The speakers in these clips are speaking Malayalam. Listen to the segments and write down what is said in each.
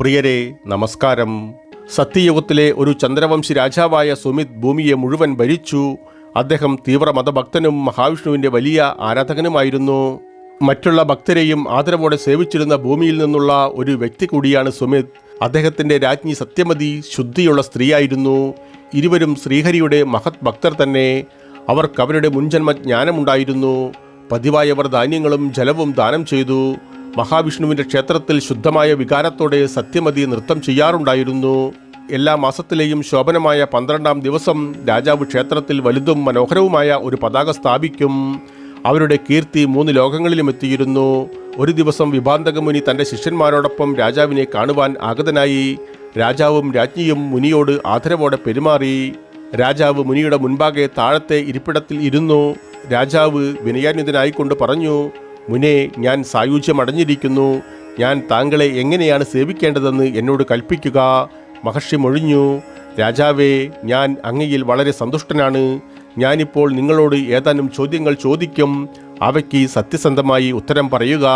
പ്രിയരെ നമസ്കാരം. സത്യയുഗത്തിലെ ഒരു ചന്ദ്രവംശി രാജാവായ സുമിത് ഭൂമിയെ മുഴുവൻ ഭരിച്ചു. അദ്ദേഹം തീവ്ര മതഭക്തനും മഹാവിഷ്ണുവിന്റെ വലിയ ആരാധകനുമായിരുന്നു. മറ്റുള്ള ഭക്തരെയും ആദരവോടെ സേവിച്ചിരുന്ന ഭൂമിയിൽ നിന്നുള്ള ഒരു വ്യക്തി കൂടിയാണ് സുമിത്. അദ്ദേഹത്തിന്റെ രാജ്ഞി സത്യമതി ശുദ്ധിയുള്ള സ്ത്രീയായിരുന്നു. ഇരുവരും ശ്രീഹരിയുടെ മഹത് ഭക്തർ തന്നെ. അവർക്ക് അവരുടെ മുൻജന്മ ജ്ഞാനമുണ്ടായിരുന്നു. പതിവായവർ ധാന്യങ്ങളും ജലവും ദാനം ചെയ്തു. മഹാവിഷ്ണുവിന്റെ ക്ഷേത്രത്തിൽ ശുദ്ധമായ വികാരത്തോടെ സത്യമതി നൃത്തം ചെയ്യാറുണ്ടായിരുന്നു. എല്ലാ മാസത്തിലെയും ശോഭനമായ പന്ത്രണ്ടാം ദിവസം രാജാവ് ക്ഷേത്രത്തിൽ വലുതും മനോഹരവുമായ ഒരു പതാക സ്ഥാപിക്കും. അവരുടെ കീർത്തി മൂന്ന് ലോകങ്ങളിലും എത്തിയിരുന്നു. ഒരു ദിവസം വിഭാന്തകമുനി തന്റെ ശിഷ്യന്മാരോടൊപ്പം രാജാവിനെ കാണുവാൻ ആഗതനായി. രാജാവും രാജ്ഞിയും മുനിയോട് ആദരവോടെ പെരുമാറി. രാജാവ് മുനിയുടെ മുൻപാകെ താഴത്തെ ഇരിപ്പിടത്തിൽ ഇരുന്നു. രാജാവ് വിനയാന്വിതനായിക്കൊണ്ട് പറഞ്ഞു മുനെ ഞാൻ സായുജ്യമടഞ്ഞിരിക്കുന്നു. ഞാൻ താങ്കളെ എങ്ങനെയാണ് സേവിക്കേണ്ടതെന്ന് എന്നോട് കൽപ്പിക്കുക. മഹർഷി മൊഴിഞ്ഞു രാജാവേ ഞാൻ അങ്ങയിൽ വളരെ സന്തുഷ്ടനാണ്. ഞാനിപ്പോൾ നിങ്ങളോട് ഏതാനും ചോദ്യങ്ങൾ ചോദിക്കും. അവയ്ക്ക് സത്യസന്ധമായി ഉത്തരം പറയുക.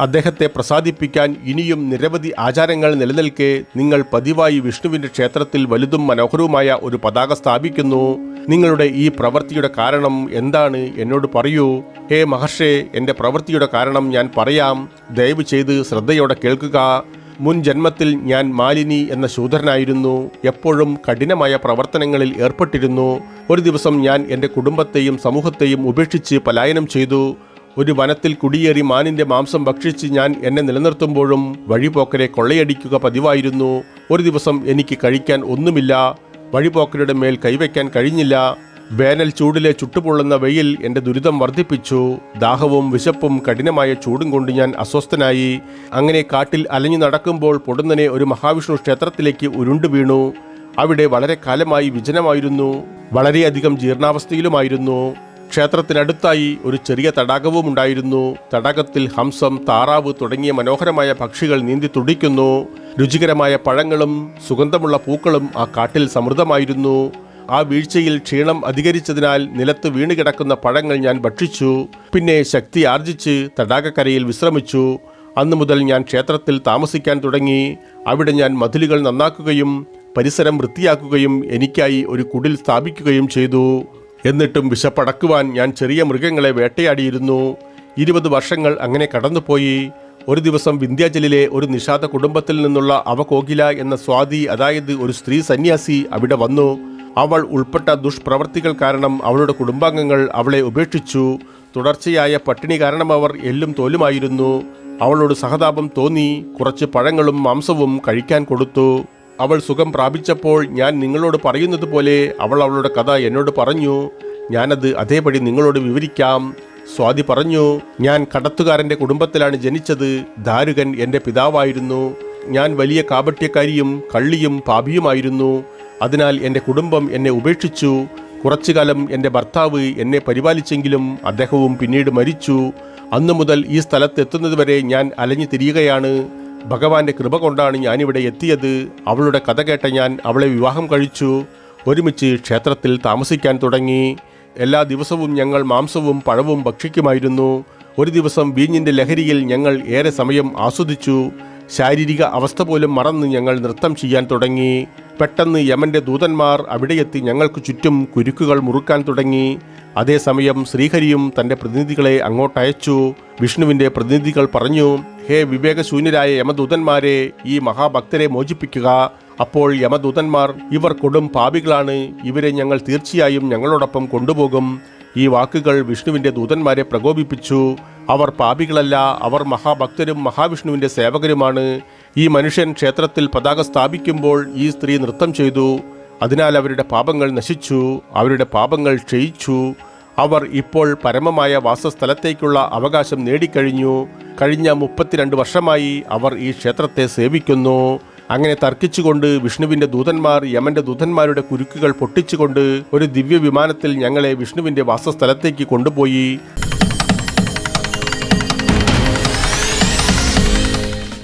അദ്ദേഹത്തെ പ്രസാദിപ്പിക്കാൻ ഇനിയും നിരവധി ആചാരങ്ങൾ നിലനിൽക്കെ നിങ്ങൾ പതിവായി വിഷ്ണുവിന്റെ ക്ഷേത്രത്തിൽ വലുതും മനോഹരവുമായ ഒരു പതാക സ്ഥാപിക്കുന്നു. നിങ്ങളുടെ ഈ പ്രവൃത്തിയുടെ കാരണം എന്താണ് എന്നോട് പറയൂ. ഹേ മഹർഷേ എന്റെ പ്രവൃത്തിയുടെ കാരണം ഞാൻ പറയാം. ദയവ് ചെയ്ത് ശ്രദ്ധയോടെ കേൾക്കുക. മുൻ ജന്മത്തിൽ ഞാൻ മാലിനി എന്ന ശൂദ്രനായിരുന്നു. എപ്പോഴും കഠിനമായ പ്രവർത്തനങ്ങളിൽ ഏർപ്പെട്ടിരുന്നു. ഒരു ദിവസം ഞാൻ എന്റെ കുടുംബത്തെയും സമൂഹത്തെയും ഉപേക്ഷിച്ച് പലായനം ചെയ്തു. ഒരു വനത്തിൽ കുടിയേറി മാനിന്റെ മാംസം ഭക്ഷിച്ച് ഞാൻ എന്നെ നിലനിർത്തുമ്പോഴും വഴിപോക്കരെ കൊള്ളയടിക്കുക പതിവായിരുന്നു. ഒരു ദിവസം എനിക്ക് കഴിക്കാൻ ഒന്നുമില്ല. വഴിപോക്കരുടെ മേൽ കൈവയ്ക്കാൻ കഴിഞ്ഞില്ല. വേനൽ ചൂടിലെ ചുട്ടുപൊള്ളുന്ന വെയിൽ എന്റെ ദുരിതം വർദ്ധിപ്പിച്ചു. ദാഹവും വിശപ്പും കഠിനമായ ചൂടും കൊണ്ട് ഞാൻ അസ്വസ്ഥനായി. അങ്ങനെ കാട്ടിൽ അലഞ്ഞു നടക്കുമ്പോൾ പൊടുന്നനെ ഒരു മഹാവിഷ്ണു ക്ഷേത്രത്തിലേക്ക് ഉരുണ്ടു വീണു. അവിടെ വളരെ കാലമായി വിജനമായിരുന്നു. വളരെയധികം ജീർണാവസ്ഥയിലുമായിരുന്നു. ക്ഷേത്രത്തിനടുത്തായി ഒരു ചെറിയ തടാകവും ഉണ്ടായിരുന്നു. തടാകത്തിൽ ഹംസം താറാവ് തുടങ്ങിയ മനോഹരമായ പക്ഷികൾ നീന്തി തുടിക്കുന്നു. രുചികരമായ പഴങ്ങളും സുഗന്ധമുള്ള പൂക്കളും ആ കാട്ടിൽ സമൃദ്ധമായിരുന്നു. ആ വീഴ്ചയിൽ ക്ഷീണം അധികരിച്ചതിനാൽ നിലത്ത് വീണുകിടക്കുന്ന പഴങ്ങൾ ഞാൻ ഭക്ഷിച്ചു. പിന്നെ ശക്തി ആർജിച്ച് തടാകക്കരയിൽ വിശ്രമിച്ചു. അന്നു മുതൽ ഞാൻ ക്ഷേത്രത്തിൽ താമസിക്കാൻ തുടങ്ങി. അവിടെ ഞാൻ മതിലുകൾ നന്നാക്കുകയും പരിസരം വൃത്തിയാക്കുകയും എനിക്കായി ഒരു കുടിൽ സ്ഥാപിക്കുകയും ചെയ്തു. എന്നിട്ടും വിശപ്പടക്കുവാൻ ഞാൻ ചെറിയ മൃഗങ്ങളെ വേട്ടയാടിയിരുന്നു. ഇരുപത് വർഷങ്ങൾ അങ്ങനെ കടന്നുപോയി. ഒരു ദിവസം വിന്ധ്യാചലിലെ ഒരു നിഷാദ കുടുംബത്തിൽ നിന്നുള്ള അവകോകില എന്ന സ്വാതി അതായത് ഒരു സ്ത്രീ സന്യാസി അവിടെ വന്നു. അവൾ ഉൾപ്പെട്ട ദുഷ്പ്രവർത്തികൾ കാരണം അവളുടെ കുടുംബാംഗങ്ങൾ അവളെ ഉപേക്ഷിച്ചു. തുടർച്ചയായ പട്ടിണി കാരണം അവർ എല്ലും തോലുമായിരുന്നു. അവളോട് സഹതാപം തോന്നി. കുറച്ച് പഴങ്ങളും മാംസവും കഴിക്കാൻ കൊടുത്തു. അവൾ സുഖം പ്രാപിച്ചപ്പോൾ ഞാൻ നിങ്ങളോട് പറയുന്നത് പോലെ അവൾ അവളുടെ കഥ എന്നോട് പറഞ്ഞു. ഞാനത് അതേപടി നിങ്ങളോട് വിവരിക്കാം. സ്വാതി പറഞ്ഞു ഞാൻ കടത്തുകാരന്റെ കുടുംബത്തിലാണ് ജനിച്ചത്. ദാരുകൻ എന്റെ പിതാവായിരുന്നു. ഞാൻ വലിയ കാപട്യക്കാരിയും കള്ളിയും പാപിയുമായിരുന്നു. അതിനാൽ എന്റെ കുടുംബം എന്നെ ഉപേക്ഷിച്ചു. കുറച്ചു കാലം എന്റെ ഭർത്താവ് എന്നെ പരിപാലിച്ചെങ്കിലും അദ്ദേഹവും പിന്നീട് മരിച്ചു. അന്നു മുതൽ ഈ സ്ഥലത്തെത്തുന്നതുവരെ ഞാൻ അലഞ്ഞു തിരിയുകയാണ്. ഭഗവാന്റെ കൃപ കൊണ്ടാണ് ഞാനിവിടെ എത്തിയത്. അവളുടെ കഥ കേട്ട ഞാൻ അവളെ വിവാഹം കഴിച്ചു. ഒരുമിച്ച് ക്ഷേത്രത്തിൽ താമസിക്കാൻ തുടങ്ങി. എല്ലാ ദിവസവും ഞങ്ങൾ മാംസവും പഴവും ഭക്ഷിക്കുമായിരുന്നു. ഒരു ദിവസം വീഞ്ഞിന്റെ ലഹരിയിൽ ഞങ്ങൾ ഏറെ സമയം ആസ്വദിച്ചു. ശാരീരിക അവസ്ഥ പോലും മറന്ന് ഞങ്ങൾ നൃത്തം ചെയ്യാൻ തുടങ്ങി. പെട്ടെന്ന് യമന്റെ ദൂതന്മാർ അവിടെയെത്തി ഞങ്ങൾക്ക് ചുറ്റും കുരുക്കുകൾ മുറുക്കാൻ തുടങ്ങി. അതേസമയം ശ്രീഹരിയും തന്റെ പ്രതിനിധികളെ അങ്ങോട്ടയച്ചു. വിഷ്ണുവിന്റെ പ്രതിനിധികൾ പറഞ്ഞു ഹേ വിവേകശൂന്യരായ യമദൂതന്മാരെ ഈ മഹാഭക്തരെ മോചിപ്പിക്കുക. അപ്പോൾ യമദൂതന്മാർ ഇവർ കൊടും പാപികളാണ്. ഇവരെ ഞങ്ങൾ തീർച്ചയായും ഞങ്ങളോടൊപ്പം കൊണ്ടുപോകും. ഈ വാക്കുകൾ വിഷ്ണുവിന്റെ ദൂതന്മാരെ പ്രകോപിപ്പിച്ചു. അവർ പാപികളല്ല അവർ മഹാഭക്തരും മഹാവിഷ്ണുവിന്റെ സേവകരുമാണ്. ഈ മനുഷ്യൻ ക്ഷേത്രത്തിൽ പതാക സ്ഥാപിക്കുമ്പോൾ ഈ സ്ത്രീ നൃത്തം ചെയ്തു. അതിനാൽ അവരുടെ പാപങ്ങൾ നശിച്ചു. അവരുടെ പാപങ്ങൾ ക്ഷയിച്ചു. അവർ ഇപ്പോൾ പരമമായ വാസസ്ഥലത്തേക്കുള്ള അവകാശം നേടിക്കഴിഞ്ഞു. കഴിഞ്ഞ മുപ്പത്തിരണ്ട് വർഷമായി അവർ ഈ ക്ഷേത്രത്തെ സേവിക്കുന്നു. അങ്ങനെ തർക്കിച്ചുകൊണ്ട് വിഷ്ണുവിന്റെ ദൂതന്മാർ യമന്റെ ദൂതന്മാരുടെ കുരുക്കുകൾ പൊട്ടിച്ചുകൊണ്ട് ഒരു ദിവ്യ വിമാനത്തിൽ ഞങ്ങളെ വിഷ്ണുവിന്റെ വാസസ്ഥലത്തേക്ക് കൊണ്ടുപോയി.